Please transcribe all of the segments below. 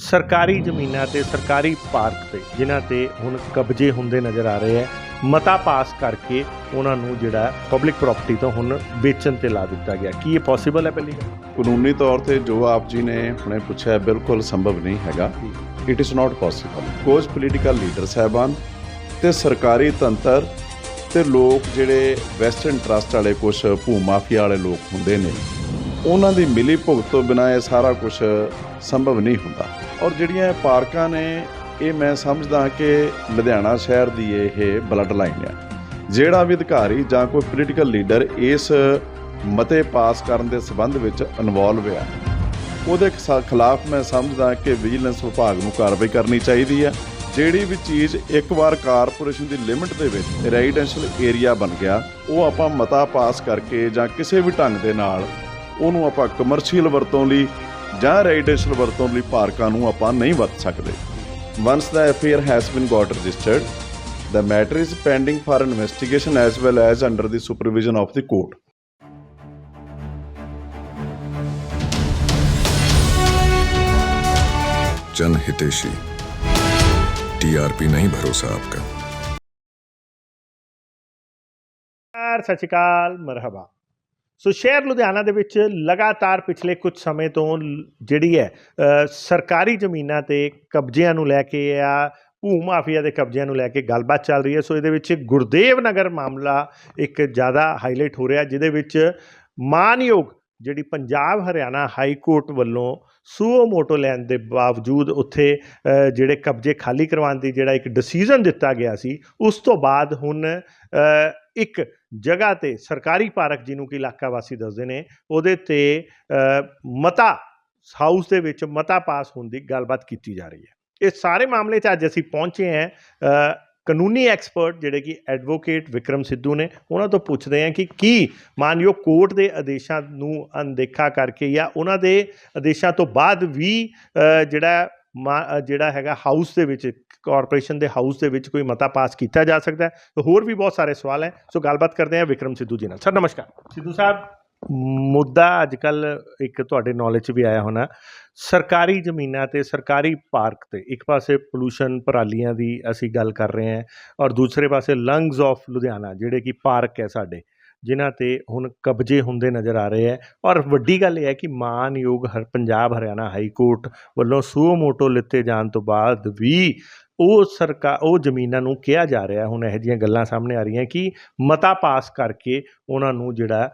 ਸਰਕਾਰੀ ਜ਼ਮੀਨਾਂ ਤੇ ਸਰਕਾਰੀ ਪਾਰਕ ਤੇ ਜਿਨ੍ਹਾਂ ਤੇ ਹੁਣ ਕਬਜ਼ੇ ਹੁੰਦੇ ਨਜ਼ਰ ਆ ਰਹੇ ਹੈ ਮਤਾ ਪਾਸ ਕਰਕੇ ਉਹਨਾਂ ਨੂੰ ਜਿਹੜਾ ਪਬਲਿਕ ਪ੍ਰਾਪਰਟੀ ਤੋਂ ਹੁਣ ਵੇਚਣ ਤੇ ਲਾ ਦਿੱਤਾ ਗਿਆ। ਕੀ ਇਹ ਪੋਸੀਬਲ ਹੈ ਪਹਿਲੀ ਕਾਨੂੰਨੀ ਤੌਰ ਤੇ ਜੋ ਆਪ ਜੀ ਨੇ ਹੁਣੇ ਪੁੱਛਿਆ ਬਿਲਕੁਲ ਸੰਭਵ ਨਹੀਂ ਹੈਗਾ। ਇਟ ਇਜ਼ ਨਾਟ ਪੋਸੀਬਲ ਕੁਝ ਪੋਲੀਟੀਕਲ ਲੀਡਰ ਸਾਹਿਬਾਨ ਤੇ ਸਰਕਾਰੀ ਤੰਤਰ ਤੇ ਲੋਕ ਜਿਹੜੇ ਵੈਸਟਰਨ ਟਰਸਟ ਵਾਲੇ ਕੁਝ ਭੂ ਮਾਫੀਆ ਵਾਲੇ ਲੋਕ ਹੁੰਦੇ ਨੇ ਉਹਨਾਂ ਦੀ ਮਿਲੀ ਭੁਗਤ ਤੋਂ ਬਿਨਾਂ ਇਹ ਸਾਰਾ ਕੁਝ ਸੰਭਵ ਨਹੀਂ ਹੁੰਦਾ। ਔਰ ਜਿਹੜੀਆਂ ਇਹ ਪਾਰਕਾਂ ਨੇ, ਇਹ ਮੈਂ ਸਮਝਦਾ ਕਿ ਲੁਧਿਆਣਾ ਸ਼ਹਿਰ ਦੀ ਇਹ ਬਲੱਡ ਲਾਈਨ ਆ। ਜਿਹੜਾ ਵੀ ਅਧਿਕਾਰੀ ਜਾਂ ਕੋਈ ਪੋਲੀਟੀਕਲ ਲੀਡਰ ਇਸ ਮਤੇ ਪਾਸ ਕਰਨ ਦੇ ਸਬੰਧ ਵਿੱਚ ਇਨਵੋਲਵ ਆ, ਉਹਦੇ ਖਿਸਾ- ਖਿਲਾਫ ਮੈਂ ਸਮਝਦਾ ਕਿ ਵਿਜੀਲੈਂਸ ਵਿਭਾਗ ਨੂੰ ਕਾਰਵਾਈ ਕਰਨੀ ਚਾਹੀਦੀ ਹੈ ਜਿਹੜੀ ਵੀ ਚੀਜ਼ ਇੱਕ ਵਾਰ ਕਾਰਪੋਰੇਸ਼ਨ ਦੀ ਲਿਮਿਟ ਦੇ ਵਿੱਚ ਰੈਜ਼ੀਡੈਂਸ਼ੀਅਲ ਏਰੀਆ ਬਣ ਗਿਆ, ਉਹ ਆਪਾਂ ਮਤਾ ਪਾਸ ਕਰਕੇ ਜਾਂ ਕਿਸੇ ਵੀ ਢੰਗ ਦੇ ਨਾਲ ਉਹਨੂੰ ਆਪਾਂ ਕਮਰਸ਼ੀਅਲ ਵਰਤੋਂ ਲਈ ਜਾਂ ਰੈਜ਼ੀਡੈਂਸ਼ੀਅਲ ਵਰਤੋਂ ਲਈ ਪਾਰਕਾਂ ਨੂੰ ਆਪਾਂ ਨਹੀਂ ਵਰਤ ਸਕਦੇ once the affair has been got registered the matter is pending for investigation as well as under the supervision of the court जन हितेशी टीआरपी नहीं भरोसा आपका ਨਮਸਕਾਰ ਸਤਿ ਸ਼੍ਰੀ ਅਕਾਲ ਮਰਹਬਾ ਸੋ ਸ਼ਹਿਰ ਲੁਧਿਆਣਾ ਦੇ ਵਿੱਚ ਲਗਾਤਾਰ ਪਿਛਲੇ ਕੁਝ ਸਮੇਂ ਤੋਂ ਜਿਹੜੀ ਹੈ ਸਰਕਾਰੀ ਜ਼ਮੀਨਾਂ ਤੇ ਕਬਜ਼ਿਆਂ ਨੂੰ ਲੈ ਕੇ ਆ, ਭੂ ਮਾਫੀਆ ਦੇ ਕਬਜ਼ਿਆਂ ਨੂੰ ਲੈ ਕੇ ਗੱਲਬਾਤ ਚੱਲ ਰਹੀ ਹੈ। ਸੋ ਇਹਦੇ ਵਿੱਚ ਗੁਰਦੇਵ ਨਗਰ ਮਾਮਲਾ ਇੱਕ ਜ਼ਿਆਦਾ ਹਾਈਲਾਈਟ ਹੋ ਰਿਹਾ, ਜਿਹਦੇ ਵਿੱਚ ਮਾਨਯੋਗ ਜਿਹੜੀ ਪੰਜਾਬ ਹਰਿਆਣਾ ਹਾਈ ਕੋਰਟ ਵੱਲੋਂ ਸੂਓ ਮੋਟੋ ਲੈਣ ਦੇ ਬਾਵਜੂਦ ਉੱਥੇ ਜਿਹੜੇ ਕਬਜ਼ੇ ਖਾਲੀ ਕਰਵਾਉਣ ਦੀ ਜਿਹੜਾ ਇੱਕ ਡਿਸੀਜਨ ਦਿੱਤਾ ਗਿਆ ਸੀ, ਉਸ ਤੋਂ ਬਾਅਦ ਹੁਣ ਇੱਕ ਜਗ੍ਹਾ ਤੇ ਸਰਕਾਰੀ ਪਾਰਕ ਜਿਹਨੂੰ ਕਿ ਇਲਾਕਾ ਵਾਸੀ ਦੱਸਦੇ ਨੇ, ਉਹਦੇ ਤੇ ਮਤਾ ਹਾਊਸ ਦੇ ਵਿੱਚ ਮਤਾ ਪਾਸ ਹੋਣ ਦੀ ਗੱਲਬਾਤ ਕੀਤੀ ਜਾ ਰਹੀ ਹੈ। ਇਹ ਸਾਰੇ ਮਾਮਲੇ 'ਚ ਅੱਜ ਅਸੀਂ ਪਹੁੰਚੇ ਹਾਂ ਕਾਨੂੰਨੀ ਐਕਸਪਰਟ ਜਿਹੜੇ ਕਿ ਐਡਵੋਕੇਟ ਵਿਕਰਮ ਸਿੱਧੂ ਨੇ, ਉਹਨਾਂ ਤੋਂ ਪੁੱਛਦੇ ਹਾਂ ਕਿ ਕੀ ਮਾਨਯੋਗ ਕੋਰਟ ਦੇ ਆਦੇਸ਼ਾਂ ਨੂੰ ਅਣਦੇਖਾ ਕਰਕੇ ਜਾਂ ਉਹਨਾਂ ਦੇ ਆਦੇਸ਼ਾਂ ਤੋਂ ਬਾਅਦ ਵੀ ਜਿਹੜਾ ਮਾ- ਜਿਹੜਾ ਹੈਗਾ ਹਾਊਸ ਦੇ ਵਿੱਚ ਕਾਰਪੋਰੇਸ਼ਨ ਦੇ ਹਾਊਸ ਦੇ ਵਿੱਚ ਕੋਈ ਮਤਾ ਪਾਸ ਕੀਤਾ ਜਾ ਸਕਦਾ ਹੈ? ਤੇ ਹੋਰ ਵੀ ਬਹੁਤ ਸਾਰੇ ਸਵਾਲ ਹੈ। ਸੋ ਗੱਲਬਾਤ ਕਰਦੇ ਹਾਂ ਵਿਕਰਮ ਸਿੱਧੂ ਜੀ ਨਾਲ। ਸਰ, ਨਮਸਕਾਰ। ਸਿੱਧੂ ਸਾਹਿਬ, ਮੁੱਦਾ ਅੱਜ ਕੱਲ ਇੱਕ ਤੁਹਾਡੇ ਨੌਲੇਜ 'ਚ ਵੀ ਆਇਆ ਹੋਣਾ। ਸਰਕਾਰੀ ਜ਼ਮੀਨਾਂ ਤੇ, ਸਰਕਾਰੀ ਪਾਰਕ ਤੇ, ਇੱਕ ਪਾਸੇ ਪੋਲੂਸ਼ਨ ਪਰਾਲੀਆਂ ਦੀ ਅਸੀਂ ਗੱਲ ਕਰ ਰਹੇ ਹਾਂ ਔਰ ਦੂਸਰੇ ਪਾਸੇ ਲੰਗਸ ਆਫ ਲੁਧਿਆਣਾ, ਜਿਹੜੇ ਕਿ ਪਾਰਕ ਹੈ ਸਾਡੇ, ਜਿਨ੍ਹਾਂ ਤੇ ਹੁਣ ਕਬਜ਼ੇ ਹੁੰਦੇ ਨਜ਼ਰ ਆ ਰਹੇ ਹੈ। ਔਰ ਵੱਡੀ ਗੱਲ ਇਹ ਹੈ ਕਿ ਮਾਨਯੋਗ ਹਰ, ਪੰਜਾਬ ਹਰਿਆਣਾ ਹਾਈ ਕੋਰਟ ਵੱਲੋਂ ਸੂਓ ਮੋਟੋ ਲਿੱਤੇ ਜਾਣ ਤੋਂ ਬਾਅਦ ਵੀ ਉਹ ਸਰਕਾਰ ਉਹ ਜ਼ਮੀਨਾਂ ਨੂੰ ਕਿਹਾ ਜਾ ਰਿਹਾ ਹੁਣ ਇਹੋ ਜਿਹੀਆਂ ਗੱਲਾਂ ਸਾਹਮਣੇ ਆ ਰਹੀਆਂ ਕਿ ਮਤਾ ਪਾਸ ਕਰਕੇ ਉਹਨਾਂ ਨੂੰ ਜਿਹੜਾ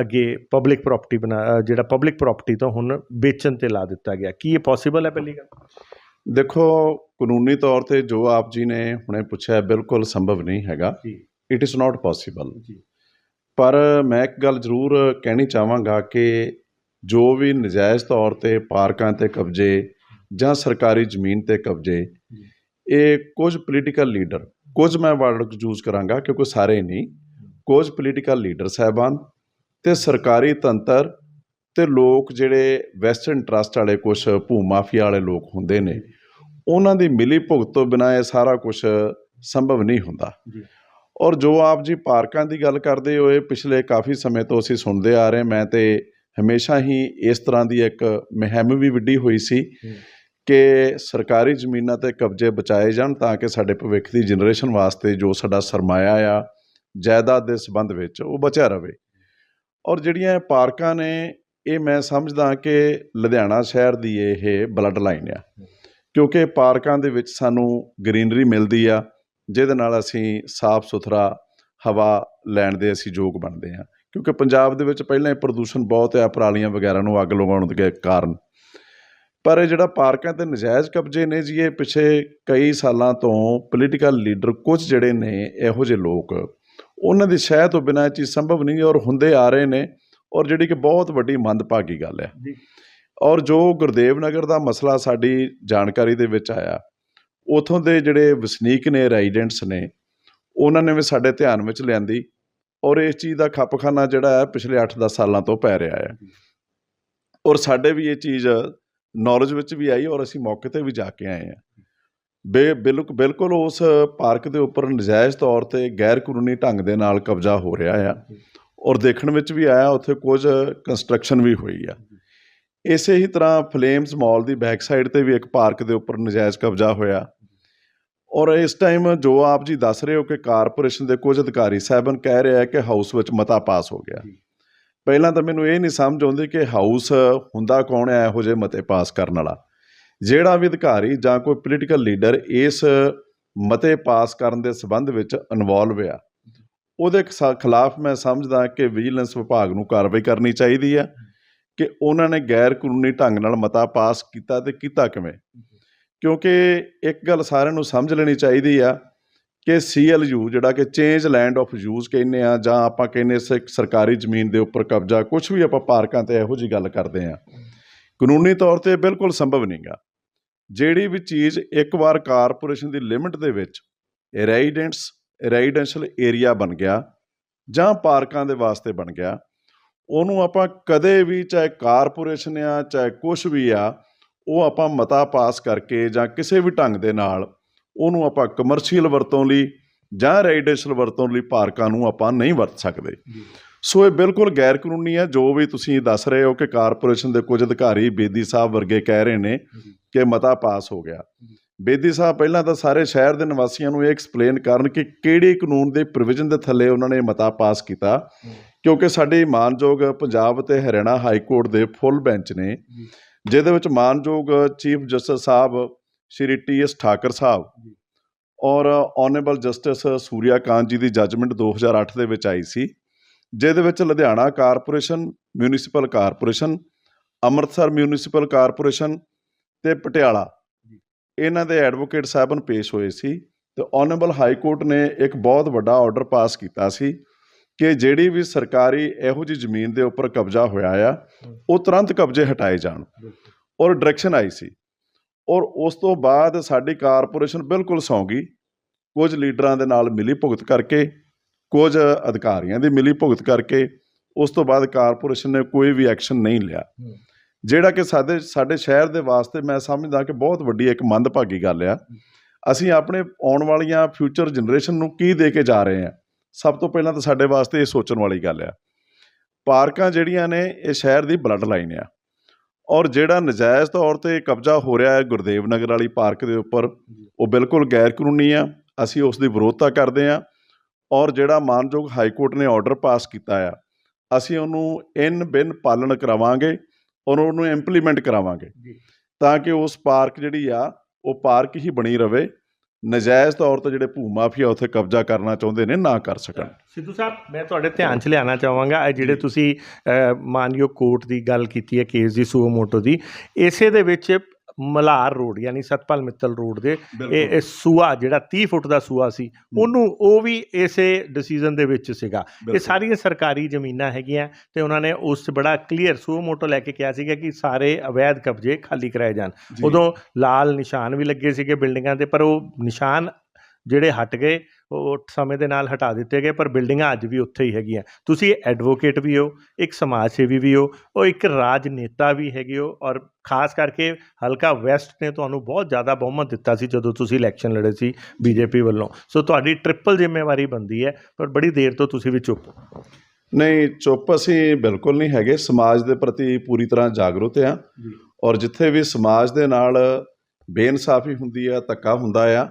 ਅੱਗੇ ਪਬਲਿਕ ਪ੍ਰਾਪਰਟੀ ਬਣਾ ਜਿਹੜਾ ਪਬਲਿਕ ਪ੍ਰਾਪਰਟੀ ਤੋਂ ਹੁਣ ਵੇਚਣ ਤੇ ਲਾ ਦਿੱਤਾ ਗਿਆ। ਕੀ ਇਹ ਪੋਸੀਬਲ ਹੈ ਪਹਿਲੀ ਗੱਲ? ਦੇਖੋ ਕਾਨੂੰਨੀ ਤੌਰ ਤੇ ਜੋ ਆਪ ਜੀ ਨੇ ਹੁਣੇ ਪੁੱਛਿਆ ਬਿਲਕੁਲ ਸੰਭਵ ਨਹੀਂ ਹੈਗਾ। ਜੀ। ਇਟ ਇਜ਼ ਨਾਟ ਪੋਸੀਬਲ ਜੀ। ਪਰ ਮੈਂ ਇੱਕ ਗੱਲ ਜ਼ਰੂਰ ਕਹਿਣੀ ਚਾਹਾਂਗਾ ਕਿ ਜੋ ਵੀ ਨਜਾਇਜ਼ ਤੌਰ ਤੇ ਪਾਰਕਾਂ ਤੇ ਕਬਜ਼ੇ ਜਾਂ ਸਰਕਾਰੀ ਜ਼ਮੀਨ ਤੇ ਕਬਜ਼ੇ ਇਹ ਕੁਝ ਪੋਲੀਟੀਕਲ ਲੀਡਰ ਕੁਝ ਮੈਂ ਵਰਡ ਯੂਜ਼ ਕਰਾਂਗਾ ਕਿਉਂਕਿ ਸਾਰੇ ਨਹੀਂ ਕੁਝ ਪੋਲੀਟੀਕਲ ਲੀਡਰ ਸਾਹਿਬਾਨ ਤੇ ਸਰਕਾਰੀ ਤੰਤਰ ਤੇ ਲੋਕ ਜਿਹੜੇ ਵੈਸਟਰਨ ਟਰਸਟ ਵਾਲੇ ਕੁਝ ਭੂ ਮਾਫੀਆ ਵਾਲੇ ਲੋਕ ਹੁੰਦੇ ਨੇ ਉਹਨਾਂ ਦੀ ਮਿਲੀ ਭੁਗਤ ਤੋਂ ਬਿਨਾਂ ਇਹ ਸਾਰਾ ਕੁਝ ਸੰਭਵ ਨਹੀਂ ਹੁੰਦਾ। ਜੀ। ਔਰ ਜੋ ਆਪ ਜੀ ਪਾਰਕਾਂ ਦੀ ਗੱਲ ਕਰਦੇ ਹੋਏ ਪਿਛਲੇ ਕਾਫੀ ਸਮੇਂ ਤੋਂ ਅਸੀਂ ਸੁਣਦੇ ਆ ਰਹੇ ਮੈਂ ਤੇ ਹਮੇਸ਼ਾ ਹੀ ਇਸ ਤਰ੍ਹਾਂ ਦੀ ਇੱਕ ਮੁਹਿੰਮ ਵੀ ਵਿੱਢੀ ਹੋਈ ਸੀ। ਕਿ ਸਰਕਾਰੀ ਜ਼ਮੀਨਾਂ ਤੇ ਕਬਜ਼ੇ ਬਚਾਏ ਜਾਣ ਤਾਂ ਕਿ ਸਾਡੇ ਭਵਿੱਖ ਦੀ ਜਨਰੇਸ਼ਨ ਵਾਸਤੇ ਜੋ ਸਾਡਾ ਸਰਮਾਇਆ ਆ, ਜਾਇਦਾਦ ਦੇ ਸੰਬੰਧ ਵਿੱਚ ਉਹ ਬਚਿਆ ਰਵੇ। ਔਰ ਜਿਹੜੀਆਂ ਪਾਰਕਾਂ ਨੇ, ਇਹ ਮੈਂ ਸਮਝਦਾ ਕਿ ਲੁਧਿਆਣਾ ਸ਼ਹਿਰ ਦੀ ਇਹ ਬਲੱਡ ਲਾਈਨ ਆ। ਕਿਉਂਕਿ ਪਾਰਕਾਂ ਦੇ ਵਿੱਚ ਸਾਨੂੰ ਗ੍ਰੀਨਰੀ ਮਿਲਦੀ ਆ, ਜਿਹਦੇ ਨਾਲ ਅਸੀਂ ਸਾਫ਼ ਸੁਥਰਾ ਹਵਾ ਲੈਣ ਦੇ ਅਸੀਂ ਯੋਗ ਬਣਦੇ ਹਾਂ। ਕਿਉਂਕਿ ਪੰਜਾਬ ਦੇ ਵਿੱਚ ਪਹਿਲਾਂ ਹੀ ਪ੍ਰਦੂਸ਼ਣ ਬਹੁਤ ਆ, ਪਰਾਲੀਆਂ ਵਗੈਰਾ ਨੂੰ ਅੱਗ ਲਗਾਉਣ ਦੇ ਕਾਰਨ। ਪਰ ਇਹ ਜਿਹੜਾ ਪਾਰਕਾਂ ਤੇ ਨਜਾਇਜ਼ ਕਬਜ਼ੇ ਨੇ ਜੀ ਇਹ ਪਿਛੇ ਕਈ ਸਾਲਾਂ ਤੋਂ ਪੋਲੀਟੀਕਲ ਲੀਡਰ ਕੁਝ ਜਿਹੜੇ ਨੇ ਇਹੋ ਜਿਹੇ ਲੋਕ ਉਹਨਾਂ ਦੀ ਸ਼ਹਿ ਤੋਂ ਬਿਨਾਂ ਇਹ ਚੀਜ਼ ਸੰਭਵ ਨਹੀਂ ਔਰ ਹੁੰਦੇ ਆ ਰਹੇ ਨੇ ਔਰ ਜਿਹੜੀ ਕਿ ਬਹੁਤ ਵੱਡੀ ਮੰਦਭਾਗੀ ਗੱਲ ਹੈ। ਔਰ ਜੋ ਗੁਰਦੇਵ ਨਗਰ ਦਾ ਮਸਲਾ ਸਾਡੀ ਜਾਣਕਾਰੀ ਦੇ ਵਿੱਚ ਆਇਆ ਉਥੋਂ ਦੇ ਜਿਹੜੇ ਵਸਨੀਕ ਨੇ ਰੈਜ਼ੀਡੈਂਟਸ ਨੇ ਉਹਨਾਂ ਨੇ ਵੀ ਸਾਡੇ ਧਿਆਨ ਵਿੱਚ ਲਿਆਂਦੀ ਔਰ ਇਸ ਚੀਜ਼ ਦਾ ਖੱਪਖਾਨਾ ਜਿਹੜਾ ਹੈ ਪਿਛਲੇ 8-10 ਸਾਲਾਂ ਤੋਂ ਪੈ ਰਿਹਾ ਹੈ। ਔਰ ਸਾਡੇ ਵੀ ਇਹ ਚੀਜ਼ ਨੌਲੇਜ ਵਿੱਚ ਵੀ ਆਈ ਔਰ ਅਸੀਂ ਮੌਕੇ ਤੇ ਵੀ ਜਾ ਕੇ ਆਏ ਹਾਂ। ਬੇ, ਬਿਲਕੁਲ ਬਿਲਕੁਲ ਉਸ ਪਾਰਕ ਦੇ ਉੱਪਰ ਨਜਾਇਜ਼ ਤੌਰ ਤੇ ਗੈਰ ਕਾਨੂੰਨੀ ਢੰਗ ਦੇ ਨਾਲ ਕਬਜ਼ਾ ਹੋ ਰਿਹਾ ਆ ਔਰ ਦੇਖਣ ਵਿੱਚ ਵੀ ਆਇਆ, ਉੱਥੇ ਕੁਝ ਕੰਸਟਰਕਸ਼ਨ ਵੀ ਹੋਈ ਆ। ਇਸੇ ਹੀ ਤਰ੍ਹਾਂ ਫਲੇਮਸ ਮਾਲ ਦੀ ਬੈਕ ਸਾਈਡ ਤੇ ਵੀ ਇੱਕ ਪਾਰਕ ਦੇ ਉੱਪਰ ਨਜਾਇਜ਼ ਕਬਜ਼ਾ ਹੋਇਆ। ਔਰ ਇਸ ਟਾਈਮ ਜੋ ਆਪ ਜੀ ਦੱਸ ਰਹੇ ਹੋ ਕਿ ਕਾਰਪੋਰੇਸ਼ਨ ਦੇ ਕੁਝ ਅਧਿਕਾਰੀ ਸਾਹਿਬਾਨ ਕਹਿ ਰਿਹਾ ਹੈ ਕਿ ਹਾਊਸ ਵਿੱਚ ਮਤਾ ਪਾਸ ਹੋ ਗਿਆ। ਪਹਿਲਾਂ ਤਾਂ ਮੈਨੂੰ ਇਹ ਨਹੀਂ ਸਮਝ ਆਉਂਦੀ ਕਿ ਹਾਊਸ ਹੁੰਦਾ ਕੌਣ ਹੈ ਇਹੋ ਜਿਹੇ ਮਤੇ ਪਾਸ ਕਰਨ ਵਾਲਾ। ਜਿਹੜਾ ਵੀ ਅਧਿਕਾਰੀ ਜਾਂ ਕੋਈ ਪੋਲੀਟੀਕਲ ਲੀਡਰ ਇਸ ਮਤੇ ਪਾਸ ਕਰਨ ਦੇ ਸਬੰਧ ਵਿੱਚ ਇਨਵੋਲਵ ਆ, ਉਹਦੇ ਖਿਲਾਫ ਮੈਂ ਸਮਝਦਾ ਕਿ ਵਿਜੀਲੈਂਸ ਵਿਭਾਗ ਨੂੰ ਕਾਰਵਾਈ ਕਰਨੀ ਚਾਹੀਦੀ ਆ ਕਿ ਉਹਨਾਂ ਨੇ ਗੈਰ ਕਾਨੂੰਨੀ ਢੰਗ ਨਾਲ ਮਤਾ ਪਾਸ ਕੀਤਾ ਤੇ ਕੀਤਾ ਕਿਵੇਂ। ਕਿਉਂਕਿ ਇੱਕ ਗੱਲ ਸਾਰਿਆਂ ਨੂੰ ਸਮਝ ਲੈਣੀ ਚਾਹੀਦੀ ਆ ਕਿ ਸੀਐਲਯੂ ਜਿਹੜਾ ਕਿ ਚੇਂਜ ਲੈਂਡ ਆਫ ਯੂਜ਼ ਕਹਿੰਦੇ ਆ, ਜਾਂ ਆਪਾਂ ਕਹਿੰਦੇ ਸ- ਸਰਕਾਰੀ ਜ਼ਮੀਨ ਦੇ ਉੱਪਰ ਕਬਜ਼ਾ ਕੁਝ ਵੀ ਆਪਾਂ ਪਾਰਕਾਂ ਤੇ ਇਹੋ ਜੀ ਗੱਲ ਕਰਦੇ ਆ। ਕਾਨੂੰਨੀ ਤੌਰ ਤੇ ਬਿਲਕੁਲ ਸੰਭਵ ਨਹੀਂਗਾ। ਜਿਹੜੀ ਵੀ ਚੀਜ਼ ਇੱਕ ਵਾਰ ਕਾਰਪੋਰੇਸ਼ਨ ਦੀ ਲਿਮਿਟ ਦੇ ਵਿੱਚ ਰੈਜ਼ੀਡੈਂਟਸ ਰੈਜ਼ੀਡੈਂਸ਼ੀਅਲ ਏਰੀਆ ਬਣ ਗਿਆ, ਜਾਂ ਪਾਰਕਾਂ ਦੇ ਵਾਸਤੇ ਬਣ ਗਿਆ, ਉਹਨੂੰ ਆਪਾਂ ਕਦੇ ਵੀ ਚਾਹੇ ਕਾਰਪੋਰੇਸ਼ਨ ਆ, ਚਾਹੇ ਕੁਝ ਵੀ ਆ, ਉਹ ਆਪਾਂ ਮਤਾ ਪਾਸ ਕਰਕੇ ਜਾਂ ਕਿਸੇ ਵੀ ਢੰਗ ਦੇ ਨਾਲ ਉਹਨੂੰ ਆਪਾਂ ਕਮਰਸ਼ੀਅਲ ਵਰਤੋਂ ਲਈ ਜਾਂ ਰੈਜ਼ੀਡੈਂਸ਼ੀਅਲ ਵਰਤੋਂ ਲਈ ਪਾਰਕਾਂ ਨੂੰ ਆਪਾਂ ਨਹੀਂ ਵਰਤ ਸਕਦੇ। ਸੋ ਇਹ ਬਿਲਕੁਲ ਗੈਰ ਕਾਨੂੰਨੀ ਹੈ। ਜੋ ਵੀ ਤੁਸੀਂ ਦੱਸ ਰਹੇ ਹੋ ਕਿ ਕਾਰਪੋਰੇਸ਼ਨ ਦੇ ਕੁਝ ਅਧਿਕਾਰੀ ਬੇਦੀ ਸਾਹਿਬ ਵਰਗੇ ਕਹਿ ਰਹੇ ਨੇ ਕਿ ਮਤਾ ਪਾਸ ਹੋ ਗਿਆ। ਬੇਦੀ ਸਾਹਿਬ, ਪਹਿਲਾਂ ਤਾਂ ਸਾਰੇ ਸ਼ਹਿਰ ਦੇ ਨਿਵਾਸੀਆਂ ਨੂੰ ਇਹ ਐਕਸਪਲੇਨ ਕਰਨ ਕਿ ਕਿਹੜੇ ਕਾਨੂੰਨ ਦੇ ਪ੍ਰੋਵੀਜ਼ਨ ਦੇ ਥੱਲੇ ਉਹਨਾਂ ਨੇ ਮਤਾ ਪਾਸ ਕੀਤਾ। ਕਿਉਂਕਿ ਸਾਡੇ ਮਾਨਯੋਗ ਪੰਜਾਬ ਤੇ ਹਰਿਆਣਾ ਹਾਈ ਕੋਰਟ ਦੇ ਫੁੱਲ ਬੈਂਚ ਨੇ। ਜਿਹਦੇ ਵਿੱਚ ਮਾਨਯੋਗ ਚੀਫ ਜਸਟਿਸ ਸਾਹਿਬ ਸ਼੍ਰੀ ਟੀ ਐਸ ਠਾਕਰ ਸਾਹਿਬ ਔਰ ਆਨਰੇਬਲ ਜਸਟਿਸ ਸੂਰਿਆ ਕਾਂਤ ਜੀ ਦੀ ਜੱਜਮੈਂਟ 2008 ਦੇ ਵਿੱਚ ਆਈ ਸੀ ਜਿਹਦੇ ਵਿੱਚ Ludhiana corporation municipal corporation Amritsar municipal corporation ਤੇ ਪਟਿਆਲਾ ਇਹਨਾਂ ਦੇ ਐਡਵੋਕੇਟ ਸਾਹਿਬਾਨ ਪੇਸ਼ ਹੋਏ ਸੀ ਤੇ ਆਨਰੇਬਲ ਹਾਈ ਕੋਰਟ ਨੇ ਇੱਕ ਬਹੁਤ ਵੱਡਾ ਆਰਡਰ ਪਾਸ ਕੀਤਾ ਸੀ ਕਿ ਜਿਹੜੀ ਵੀ ਸਰਕਾਰੀ ਇਹੋ ਜਿਹੀ ਜ਼ਮੀਨ ਦੇ ਉੱਪਰ ਕਬਜ਼ਾ ਹੋਇਆ ਆ ਉਹ ਤੁਰੰਤ ਕਬਜ਼ੇ ਹਟਾਏ ਜਾਣ। ਔਰ ਡਾਇਰੈਕਸ਼ਨ ਆਈ ਸੀ। ਔਰ ਉਸ ਤੋਂ ਬਾਅਦ ਸਾਡੀ ਕਾਰਪੋਰੇਸ਼ਨ ਬਿਲਕੁਲ ਸੌਂ ਗਈ। ਕੁਝ ਲੀਡਰਾਂ ਦੇ ਨਾਲ ਮਿਲੀ ਭੁਗਤ ਕਰਕੇ ਕੁਝ ਅਧਿਕਾਰੀਆਂ ਦੀ ਮਿਲੀ ਭੁਗਤ ਕਰਕੇ ਉਸ ਤੋਂ ਬਾਅਦ ਕਾਰਪੋਰੇਸ਼ਨ ਨੇ ਕੋਈ ਵੀ ਐਕਸ਼ਨ ਨਹੀਂ ਲਿਆ। ਜਿਹੜਾ ਕਿ ਸਾਡੇ ਸਾਡੇ ਸ਼ਹਿਰ ਦੇ ਵਾਸਤੇ ਮੈਂ ਸਮਝਦਾ ਕਿ ਬਹੁਤ ਵੱਡੀ ਇੱਕ ਮੰਦਭਾਗੀ ਗੱਲ ਆ। ਅਸੀਂ ਆਪਣੇ ਆਉਣ ਵਾਲੀਆਂ ਫਿਊਚਰ ਜਨਰੇਸ਼ਨ ਨੂੰ ਕੀ ਦੇ ਕੇ ਜਾ ਰਹੇ ਹਾਂ ਸਭ ਤੋਂ ਪਹਿਲਾਂ ਤਾਂ ਸਾਡੇ ਵਾਸਤੇ ਇਹ ਸੋਚਣ ਵਾਲੀ ਗੱਲ ਆ। ਪਾਰਕਾਂ ਜਿਹੜੀਆਂ ਨੇ ਇਹ ਸ਼ਹਿਰ ਦੀ ਬਲੱਡ ਲਾਈਨ ਆ। ਔਰ ਜਿਹੜਾ ਨਜਾਇਜ਼ ਤੌਰ ਤੇ ਕਬਜ਼ਾ ਹੋ ਰਿਹਾ ਹੈ ਗੁਰਦੇਵ ਨਗਰ ਵਾਲੀ ਪਾਰਕ ਦੇ ਉੱਪਰ ਉਹ ਬਿਲਕੁਲ ਗੈਰ ਕਾਨੂੰਨੀ ਆ। ਅਸੀਂ ਉਸ ਦੀ ਵਿਰੋਧਤਾ ਕਰਦੇ ਆ ਔਰ ਜਿਹੜਾ ਮਾਨਯੋਗ ਹਾਈ ਕੋਰਟ ਨੇ ਆਰਡਰ ਪਾਸ ਕੀਤਾ ਆ ਅਸੀਂ ਉਹਨੂੰ ਇਨ ਬਿਨ ਪਾਲਣ ਕਰਾਵਾਂਗੇ ਔਰ ਉਹਨੂੰ ਇੰਪਲੀਮੈਂਟ ਕਰਾਵਾਂਗੇ ਤਾਂ ਕਿ ਉਸ ਪਾਰਕ ਜਿਹੜੀ ਆ ਉਹ ਪਾਰਕ ਹੀ ਬਣੀ ਰਵੇ। ਨਜਾਇਜ਼ ਤੌਰ ਤੇ ਜਿਹੜੇ ਭੂ ਮਾਫੀਆ ਉੱਥੇ ਕਬਜ਼ਾ ਕਰਨਾ ਚਾਹੁੰਦੇ ਨੇ ਨਾ ਕਰ ਸਕਣ। ਸਿੱਧੂ ਸਾਹਿਬ ਮੈਂ ਤੁਹਾਡੇ ਧਿਆਨ 'ਚ ਲਿਆਉਣਾ ਚਾਹਾਂਗਾ। ਇਹ ਜਿਹੜੇ ਤੁਸੀਂ ਮਾਨਯੋਗ ਕੋਰਟ ਦੀ ਗੱਲ ਕੀਤੀ ਹੈ ਕੇਸ ਦੀ ਸੂਮੋਟੋ ਦੀ ਇਸੇ ਦੇ ਵਿੱਚ ਮਲਾਰ ਰੋਡ ਯਾਨੀ ਸਤਪਾਲ ਮਿੱਤਲ ਰੋਡ ਦੇ। ਇਹ ਇਹ ਸੂਆ ਜਿਹੜਾ 30 ਫੁੱਟ ਦਾ ਸੂਆ ਸੀ ਉਹਨੂੰ ਉਹ ਵੀ ਇਸੇ ਡਿਸੀਜਨ ਦੇ ਵਿੱਚ ਸੀਗਾ। ਇਹ ਸਾਰੀਆਂ ਸਰਕਾਰੀ ਜ਼ਮੀਨਾਂ ਹੈਗੀਆਂ ਤੇ ਉਹਨਾਂ ਨੇ ਉਸ ਬੜਾ ਕਲੀਅਰ ਸੂਮੋਟੋ ਲੈ ਕੇ ਕਿਹਾ ਸੀਗਾ ਕਿ ਸਾਰੇ ਅਵੈਧ ਕਬਜ਼ੇ ਖਾਲੀ ਕਰਾਏ ਜਾਣ। ਉਦੋਂ ਲਾਲ ਨਿਸ਼ਾਨ ਵੀ ਲੱਗੇ ਸੀਗੇ ਬਿਲਡਿੰਗਾਂ ਤੇ ਪਰ ਉਹ ਨਿਸ਼ਾਨ ਜਿਹੜੇ ਹਟ ਗਏ ਉਹ ਸਮੇਂ ਦੇ ਨਾਲ ਹਟਾ ਦਿੱਤੇ ਗਏ ਪਰ ਬਿਲਡਿੰਗਾਂ ਅੱਜ ਵੀ ਉੱਥੇ ਹੀ ਹੈਗੀਆਂ। ਤੁਸੀਂ ਐਡਵੋਕੇਟ ਵੀ ਹੋ ਇੱਕ ਸਮਾਜ ਸੇਵੀ ਵੀ ਹੋ ਉਹ ਇੱਕ ਰਾਜਨੇਤਾ ਵੀ ਹੈਗੇ ਹੋ ਔਰ ਖਾਸ ਕਰਕੇ ਹਲਕਾ ਵੈਸਟ ਨੇ ਤੁਹਾਨੂੰ ਬਹੁਤ ਜ਼ਿਆਦਾ ਬਹੁਮਤ ਦਿੱਤਾ ਸੀ ਜਦੋਂ ਤੁਸੀਂ ਇਲੈਕਸ਼ਨ ਲੜੇ ਸੀ ਬੀਜੇਪੀ ਵੱਲੋਂ। ਸੋ ਤੁਹਾਡੀ ਟ੍ਰਿਪਲ ਜ਼ਿੰਮੇਵਾਰੀ ਬੰਦੀ ਹੈ ਪਰ ਬੜੀ ਦੇਰ ਤੋਂ ਤੁਸੀਂ ਵੀ ਚੁੱਪ ਹੋ। ਨਹੀਂ ਚੁੱਪ ਅਸੀਂ ਬਿਲਕੁਲ ਨਹੀਂ ਹੈਗੇ। ਸਮਾਜ ਦੇ ਪ੍ਰਤੀ ਪੂਰੀ ਤਰ੍ਹਾਂ ਜਾਗਰੂਕ ਆ ਔਰ ਜਿੱਥੇ ਵੀ ਸਮਾਜ ਦੇ ਨਾਲ ਬੇਇਨਸਾਫੀ ਹੁੰਦੀ ਆ ਧੱਕਾ ਹੁੰਦਾ ਆ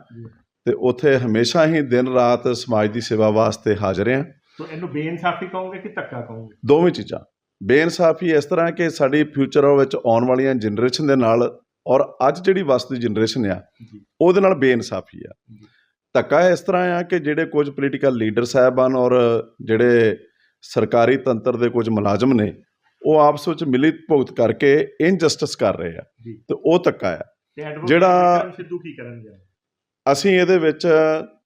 ਤੇ ਉੱਥੇ ਹਮੇਸ਼ਾ ਹੀ ਦਿਨ ਰਾਤ ਸਮਾਜ ਦੀ ਸੇਵਾ ਵਾਸਤੇ ਹਾਜ਼ਰ ਆ ਸੋ ਇਹਨੂੰ ਬੇਇਨਸਾਫੀ ਕਹੋਗੇ ਕਿ ਧੱਕਾ ਕਹੋਗੇ? ਦੋਵੇਂ ਚੀਜ਼ਾਂ। ਬੇਇਨਸਾਫੀ ਇਸ ਤਰ੍ਹਾਂ ਕਿ ਸਾਡੀ ਫਿਊਚਰ ਵਿੱਚ ਆਉਣ ਵਾਲੀਆਂ ਜਨਰੇਸ਼ਨ ਦੇ ਨਾਲ ਔਰ ਅੱਜ ਜਿਹੜੀ ਵਸਦੀ ਜਨਰੇਸ਼ਨ ਆ ਉਹਦੇ ਨਾਲ ਬੇਇਨਸਾਫੀ ਆ। ਧੱਕਾ ਇਸ ਤਰ੍ਹਾਂ ਆ ਕਿ ਜਿਹੜੇ ਕੁਝ ਪੋਲੀਟੀਕਲ ਲੀਡਰ ਸਾਹਿਬਾਨ ਔਰ ਜਿਹੜੇ ਸਰਕਾਰੀ ਤੰਤਰ ਦੇ ਕੁਝ ਮੁਲਾਜ਼ਮ ਨੇ ਉਹ ਆਪਸ ਵਿੱਚ ਮਿਲੀ ਭੁਗਤ ਕਰਕੇ ਇਨਜਸਟਿਸ ਕਰ ਰਹੇ ਆ। ਤੇ ਉਹ ਧੱਕਾ ਆ। ਜਿਹੜਾ- ਸਿੱਧੂ ਕੀ ਕਰਨਗੇ ਅਸੀਂ ਇਹਦੇ ਵਿੱਚ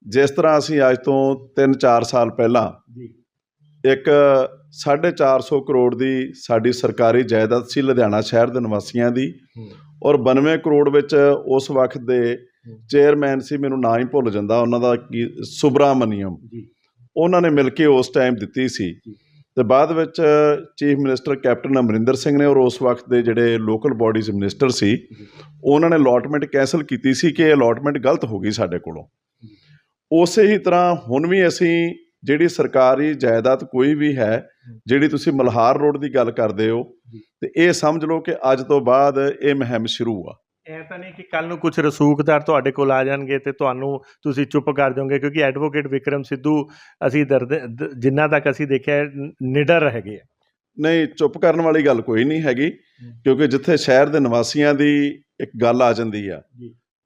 ਜਿਸ ਤਰ੍ਹਾਂ ਅਸੀਂ ਅੱਜ ਤੋਂ 3-4 ਸਾਲ ਪਹਿਲਾਂ ਇੱਕ 450 ਕਰੋੜ ਦੀ ਸਾਡੀ ਸਰਕਾਰੀ ਜਾਇਦਾਦ ਸੀ ਲੁਧਿਆਣਾ ਸ਼ਹਿਰ ਦੇ ਨਿਵਾਸੀਆਂ ਦੀ ਔਰ 92 ਕਰੋੜ ਵਿੱਚ ਉਸ ਵਕਤ ਦੇ ਚੇਅਰਮੈਨ ਸੀ ਮੈਨੂੰ ਨਾਂ ਹੀ ਭੁੱਲ ਜਾਂਦਾ ਉਹਨਾਂ ਦਾ ਕੀ ਸੁਬਰਾਮਨੀਅਮ। ਜੀ। ਉਹਨਾਂ ਨੇ ਮਿਲ ਕੇ ਉਸ ਟਾਈਮ ਦਿੱਤੀ ਸੀ। ਤੇ ਬਾਅਦ ਵਿੱਚ chief minister captain Amarinder Singh ਨੇ ਔਰ ਉਸ ਵਕਤ ਦੇ ਜਿਹੜੇ ਲੋਕਲ ਬਾਡੀਜ਼ ਮਿਨਿਸਟਰ ਸੀ, ਉਹਨਾਂ ਨੇ ਅਲਾਟਮੈਂਟ ਕੈਂਸਲ ਕੀਤੀ ਸੀ ਕਿ ਇਹ ਅਲਾਟਮੈਂਟ ਗਲਤ ਹੋ ਗਈ ਸਾਡੇ ਕੋਲੋਂ ਉਸੇ ਹੀ ਤਰ੍ਹਾਂ ਹੁਣ ਵੀ ਅਸੀਂ ਜਿਹੜੀ ਸਰਕਾਰੀ ਜਾਇਦਾਦ ਕੋਈ ਵੀ ਹੈ, ਜਿਹੜੀ ਤੁਸੀਂ ਮਲਹਾਰ ਰੋਡ ਦੀ ਗੱਲ ਕਰਦੇ ਹੋ ਜੀ। ਤੇ ਇਹ ਸਮਝ ਲਓ ਕਿ ਅੱਜ ਤੋਂ ਬਾਅਦ ਇਹ ਮੁਹਿੰਮ ਸ਼ੁਰੂ ਆ ਐ ਤਾਂ ਨਹੀਂ ਕਿ ਕੱਲ ਨੂੰ ਕੁਝ ਰਸੂਖਦਾਰ ਤੁਹਾਡੇ ਕੋਲ ਆ ਜਾਣਗੇ ਤੇ ਤੁਹਾਨੂੰ ਤੁਸੀਂ ਚੁੱਪ ਕਰ ਜਾਓਗੇ ਕਿਉਂਕਿ ਐਡਵੋਕੇਟ ਵਿਕਰਮ ਸਿੱਧੂ ਅਸੀਂ ਦਰਦ ਜਿੰਨਾ ਤੱਕ ਅਸੀਂ ਦੇਖਿਆ ਨਿਡਰ ਹੈਗੇ ਆ। ਨਹੀਂ ਚੁੱਪ ਕਰਨ ਵਾਲੀ ਗੱਲ ਕੋਈ ਨਹੀਂ ਹੈਗੀ ਕਿਉਂਕਿ ਜਿੱਥੇ ਸ਼ਹਿਰ ਦੇ ਨਿਵਾਸੀਆਂ ਦੀ ਇੱਕ ਗੱਲ ਆ ਜਾਂਦੀ ਆ।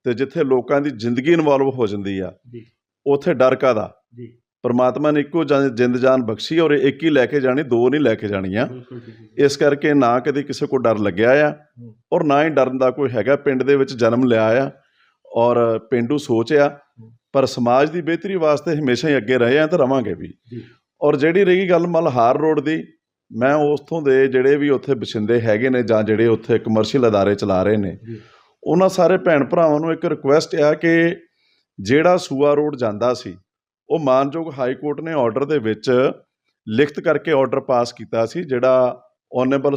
ਤੇ ਜਿੱਥੇ ਲੋਕਾਂ ਦੀ ਜ਼ਿੰਦਗੀ ਇਨਵੋਲਵ ਹੋ ਜਾਂਦੀ ਆ ਜੀ। ਉੱਥੇ ਡਰ ਕਾਦਾ ਜੀ। ਪਰਮਾਤਮਾ ਨੇ ਇੱਕੋ ਜਿੰਦ ਜਾਨ ਬਖਸ਼ੀ ਔਰ ਇੱਕ ਹੀ ਲੈ ਕੇ ਜਾਣੀ ਦੋ ਨਹੀਂ ਲੈ ਕੇ ਜਾਣੀਆਂ। ਇਸ ਕਰਕੇ ਨਾ ਕਦੇ ਕਿਸੇ ਕੋ ਡਰ ਲੱਗਿਆ ਆ ਔਰ ਨਾ ਹੀ ਡਰਨ ਦਾ ਕੋਈ ਹੈਗਾ। ਪਿੰਡ ਦੇ ਵਿੱਚ ਜਨਮ ਲਿਆ ਆ ਔਰ ਪਿੰਡੂ ਸੋਚ ਆ ਪਰ ਸਮਾਜ ਦੀ ਬਿਹਤਰੀ ਵਾਸਤੇ ਹਮੇਸ਼ਾ ਹੀ ਅੱਗੇ ਰਹੇ ਆ ਤੇ ਰਵਾਂਗੇ ਵੀ। ਔਰ ਜਿਹੜੀ ਰਹੀ ਗੱਲ ਮਲਹਾਰ ਰੋਡ ਦੀ ਮੈਂ ਉਸਥੋਂ ਦੇ ਜਿਹੜੇ ਵੀ ਉੱਥੇ ਬਸਿੰਦੇ ਹੈਗੇ ਨੇ ਜਾਂ ਜਿਹੜੇ ਉੱਥੇ ਕਮਰਸ਼ੀਅਲ ਅਦਾਰੇ ਚਲਾ ਰਹੇ ਨੇ। ਉਹਨਾਂ ਸਾਰੇ ਭੈਣ ਭਰਾਵਾਂ ਨੂੰ ਇੱਕ ਰਿਕੁਐਸਟ ਆ ਕਿ ਜਿਹੜਾ ਸੂਆ ਰੋਡ ਜਾਂਦਾ ਸੀ ਉਹ ਮਾਨਯੋਗ ਹਾਈ ਕੋਰਟ ਨੇ ਆਰਡਰ ਦੇ ਵਿੱਚ ਲਿਖਤ ਕਰਕੇ ਆਰਡਰ ਪਾਸ ਕੀਤਾ ਸੀ ਜਿਹੜਾ ਓਨੇਬਲ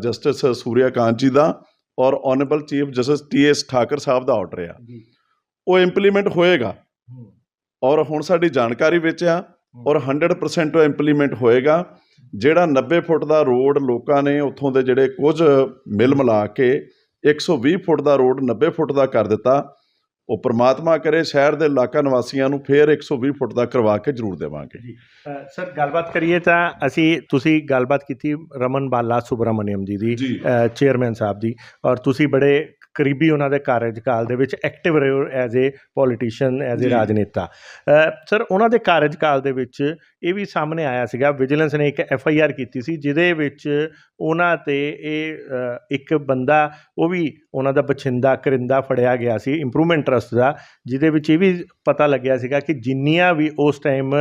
ਜਸਟਿਸ ਸੂਰਿਆ ਕਾਂਤ ਜੀ ਦਾ ਔਰ honourable chief justice T S Thakur ਸਾਹਿਬ ਦਾ ਆਰਡਰ ਆ। ਉਹ ਇੰਪਲੀਮੈਂਟ ਹੋਏਗਾ ਔਰ ਹੁਣ ਸਾਡੀ ਜਾਣਕਾਰੀ ਵਿੱਚ ਆ ਔਰ 100% ਉਹ ਇੰਪਲੀਮੈਂਟ ਹੋਏਗਾ ਜਿਹੜਾ 90 ਫੁੱਟ ਦਾ ਰੋਡ ਲੋਕਾਂ ਨੇ ਉੱਥੋਂ ਦੇ ਜਿਹੜੇ ਕੁਝ ਮਿਲ ਮਿਲਾ ਕੇ 120 ਫੁੱਟ ਦਾ ਰੋਡ 90 ਫੁੱਟ ਦਾ ਕਰ ਦਿੱਤਾ ਉਹ ਪ੍ਰਮਾਤਮਾ ਕਰੇ ਸ਼ਹਿਰ ਦੇ ਇਲਾਕਾ ਨਿਵਾਸੀਆਂ ਨੂੰ ਫੇਰ 120 ਫੁੱਟ ਦਾ ਕਰਵਾ ਕੇ ਜ਼ਰੂਰ ਦੇਵਾਂਗੇ। ਅ, ਸਰ ਗੱਲਬਾਤ ਕਰੀਏ ਤਾਂ ਅਸੀਂ ਤੁਸੀਂ ਗੱਲਬਾਤ ਕੀਤੀ ਰਮਨ ਬਾਲਾ ਸੁਬਰਾਮਨਿਅਮ ਜੀ ਦੀ ਜੀ। ਅ, ਚੇਅਰਮੈਨ ਸਾਹਿਬ ਦੀ ਔਰ ਤੁਸੀਂ ਬੜੇ ਕਰੀਬੀ ਉਹਨਾਂ ਦੇ ਕਾਰਜਕਾਲ ਦੇ ਵਿੱਚ ਐਕਟਿਵ ਰਹੇ as a politician as a ਜੀ। ਰਾਜਨੇਤਾ। ਅ, ਸਰ ਉਹਨਾਂ ਦੇ ਕਾਰਜਕਾਲ ਦੇ ਵਿੱਚ ਇਹ ਵੀ ਸਾਹਮਣੇ ਆਇਆ ਸੀਗਾ, ਵਿਜੀਲੈਂਸ ਨੇ ਇੱਕ ਐਫ ਆਈ ਆਰ ਕੀਤੀ ਸੀ, ਜਿਹਦੇ ਵਿੱਚ ਉਹਨਾਂ ਤੇ ਇਹ ਇੱਕ ਬੰਦਾ, ਉਹ ਵੀ ਉਹਨਾਂ ਦਾ ਬਛਿੰਦਾ ਕਰਿੰਦਾ ਫੜਿਆ ਗਿਆ ਸੀ ਇੰਪਰੂਵਮੈਂਟ ਟਰਸਟ ਦਾ, ਜਿਹਦੇ ਵਿੱਚ ਇਹ ਵੀ ਪਤਾ ਲੱਗਿਆ ਸੀਗਾ ਕਿ ਜਿੰਨੀਆਂ ਵੀ ਉਸ ਟਾਈਮ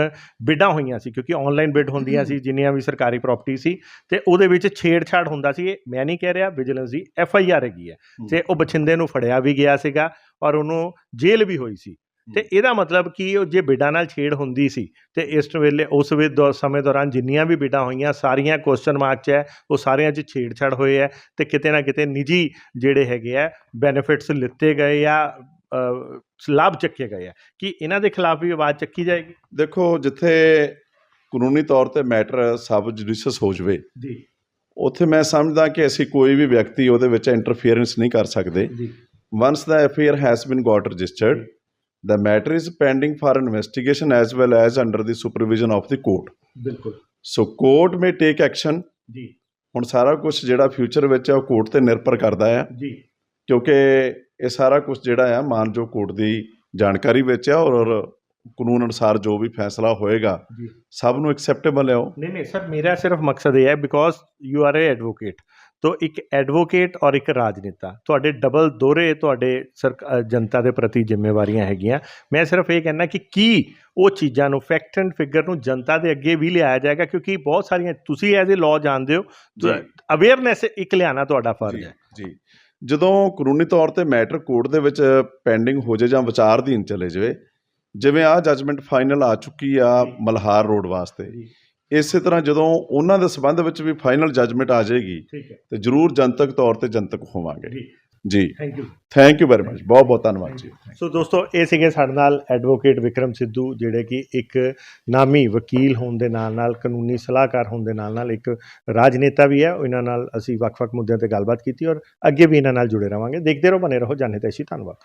ਬਿਡਾਂ ਹੋਈਆਂ ਸੀ, ਕਿਉਂਕਿ ਆਨਲਾਈਨ ਬਿਡ ਹੁੰਦੀਆਂ ਸੀ, ਜਿੰਨੀਆਂ ਵੀ ਸਰਕਾਰੀ ਪ੍ਰਾਪਰਟੀ ਸੀ, ਤੇ ਉਹਦੇ ਵਿੱਚ ਛੇੜਛਾੜ ਹੁੰਦਾ ਸੀ, ਇਹ ਮੈਂ ਨਹੀਂ ਕਹਿ ਰਿਹਾ, ਵਿਜੀਲੈਂਸ ਦੀ ਐਫ ਆਈ ਆਰ ਹੈਗੀ ਹੈ, ਤੇ ਉਹ ਬਛਿੰਦੇ ਨੂੰ ਫੜਿਆ ਵੀ ਗਿਆ ਸੀਗਾ, ਔਰ ਉਹਨੂੰ ਜੇਲ੍ਹ ਵੀ ਹੋਈ ਸੀ। ਤੇ ਇਹਦਾ ਮਤਲਬ ਕਿ ਉਹ ਜੇ ਬਿਡਾਂ ਨਾਲ ਛੇੜ ਹੁੰਦੀ ਸੀ ਤੇ ਇਸ ਵੇਲੇ ਉਸ ਵੇ ਦੌ- ਸਮੇਂ ਦੌਰਾਨ ਜਿੰਨੀਆਂ ਵੀ ਬਿਡਾਂ ਹੋਈਆਂ ਸਾਰੀਆਂ ਕੁਐਸਚਨ ਮਾਰਕ 'ਚ ਹੈ ਉਹ ਸਾਰਿਆਂ 'ਚ ਛੇੜਛਾੜ ਹੋਏ ਹੈ ਤੇ ਕਿਤੇ ਨਾ ਕਿਤੇ ਨਿੱਜੀ ਜਿਹੜੇ ਹੈਗੇ ਆ ਬੈਨੀਫਿਟਸ ਲਿੱਤੇ ਗਏ ਜਾਂ ਅ, ਲਾਭ ਚੱਕੇ ਗਏ ਆ ਕਿ ਇਹਨਾਂ ਦੇ ਖਿਲਾਫ ਵੀ ਆਵਾਜ਼ ਚੱਕੀ ਜਾਏਗੀ? ਦੇਖੋ ਜਿੱਥੇ ਕਾਨੂੰਨੀ ਤੌਰ ਤੇ ਮੈਟਰ ਸਬ ਜੁਡੀਸ਼ੀਅਸ ਹੋ ਜਵੇ ਜੀ। ਉੱਥੇ ਮੈਂ ਸਮਝਦਾ ਕਿ ਅਸੀਂ ਕੋਈ ਵੀ ਵਿਅਕਤੀ ਉਹਦੇ ਵਿੱਚ ਇੰਟਰਫੀਅਰੈਂਸ ਨਹੀਂ ਕਰ ਸਕਦੇ। ਜੀ। Once the affair has been got registered the matter is pending for investigation as well as under the supervision of the court. ਬਿਲਕੁਲ। So court may take action. ਜੀ। ਹੁਣ ਸਾਰਾ ਕੁਝ ਜਿਹੜਾ ਫਿਊਚਰ ਵਿੱਚ ਹੈ ਉਹ ਕੋਰਟ ਤੇ ਨਿਰਭਰ ਕਰਦਾ ਆ। ਜੀ। ਕਿਉਂਕਿ ਇਹ ਸਾਰਾ ਕੁਝ ਜਿਹੜਾ ਆ ਮਾਨਜੋ ਕੋਰਟ ਦੀ ਜਾਣਕਾਰੀ ਵਿੱਚ ਆ ਔਰ ਕਾਨੂੰਨ ਅਨੁਸਾਰ ਜੋ ਵੀ ਫੈਸਲਾ ਹੋਏਗਾ ਜੀ। ਸਭ ਨੂੰ ਐਕਸੈਪਟੇਬਲ ਹੈ ਉਹ। ਨਹੀਂ ਨਹੀਂ ਸਰ ਮੇਰਾ ਸਿਰਫ ਮਕਸਦ ਇਹ ਹੈ because you are a advocate ਤੋ ਇੱਕ ਐਡਵੋਕੇਟ ਔਰ ਇੱਕ ਰਾਜਨੇਤਾ। ਤੁਹਾਡੇ ਡਬਲ ਦੋਹਰੇ ਤੁਹਾਡੇ ਅ, ਜਨਤਾ ਦੇ ਪ੍ਰਤੀ ਜ਼ਿੰਮੇਵਾਰੀਆਂ ਹੈਗੀਆਂ। ਮੈਂ ਸਿਰਫ ਇਹ ਕਹਿਣਾ ਕਿ ਕੀ ਉਹ ਚੀਜ਼ਾਂ ਨੂੰ ਫੈਕਟ ਐਂਡ ਫਿਗਰ ਨੂੰ ਜਨਤਾ ਦੇ ਅੱਗੇ ਵੀ ਲਿਆਇਆ ਜਾਏਗਾ ਕਿਉਂਕਿ ਬਹੁਤ ਸਾਰੀਆਂ ਤੁਸੀਂ ਐਜ਼ ਏ ਲਾਅ ਜਾਣਦੇ ਹੋ ਅਵੇਅਰਨੈਸ ਇੱਕ ਲਿਆਣਾ ਤੁਹਾਡਾ ਫਰਜ਼ ਹੈ। ਜੀ ਜਦੋਂ ਕਾਨੂੰਨੀ ਤੌਰ ਤੇ ਮੈਟਰ ਕੋਰਟ ਦੇ ਵਿੱਚ ਪੈਂਡਿੰਗ ਹੋ ਜਾਏ ਜਾਂ ਵਿਚਾਰਧੀਨ ਚਲੇ ਜਾਵੇ ਜਿਵੇਂ ਆ ਜੱਜਮੈਂਟ ਫਾਈਨਲ ਆ ਚੁੱਕੀ ਆ। ਮਲਹਾਰ ਰੋਡ ਵਾਸਤੇ ਇਸੇ ਤਰ੍ਹਾਂ ਜਦੋਂ ਉਹਨਾਂ ਦੇ ਸਬੰਧ ਵਿੱਚ ਵੀ ਫਾਈਨਲ ਜੱਜਮੈਂਟ ਆ ਜਾਏਗੀ ਤੇ ਜ਼ਰੂਰ ਜਨਤਕ ਤੌਰ ਤੇ ਜਨਤਕ ਹੋਵਾਂਗੇ। ਜੀ। Thank you thank you very much ਬਹੁਤ ਬਹੁਤ ਧੰਨਵਾਦ ਜੀ। ਸੋ ਦੋਸਤੋ ਇਹ ਸੀਗੇ ਸਾਡੇ ਨਾਲ ਐਡਵੋਕੇਟ ਵਿਕਰਮ ਸਿੱਧੂ ਜਿਹੜੇ ਕਿ ਇੱਕ ਨਾਮੀ ਵਕੀਲ ਹੋਣ ਦੇ ਨਾਲ ਨਾਲ ਕਾਨੂੰਨੀ ਸਲਾਹਕਾਰ ਹੋਣ ਦੇ ਨਾਲ ਨਾਲ ਇੱਕ ਰਾਜਨੇਤਾ ਵੀ ਹੈ। ਇਹਨਾਂ ਨਾਲ ਅਸੀਂ ਵੱਖ-ਵੱਖ ਮੁੱਦਿਆਂ ਤੇ ਗੱਲਬਾਤ ਕੀਤੀ ਔਰ ਅੱਗੇ ਵੀ ਇਹਨਾਂ ਨਾਲ ਜੁੜੇ ਰਵਾਂਗੇ ਦੇਖਦੇ ਰਹੋ ਬਨੇ ਰਹੋ। ਜਾਣੇ ਤੇ ਧੰਨਵਾਦ।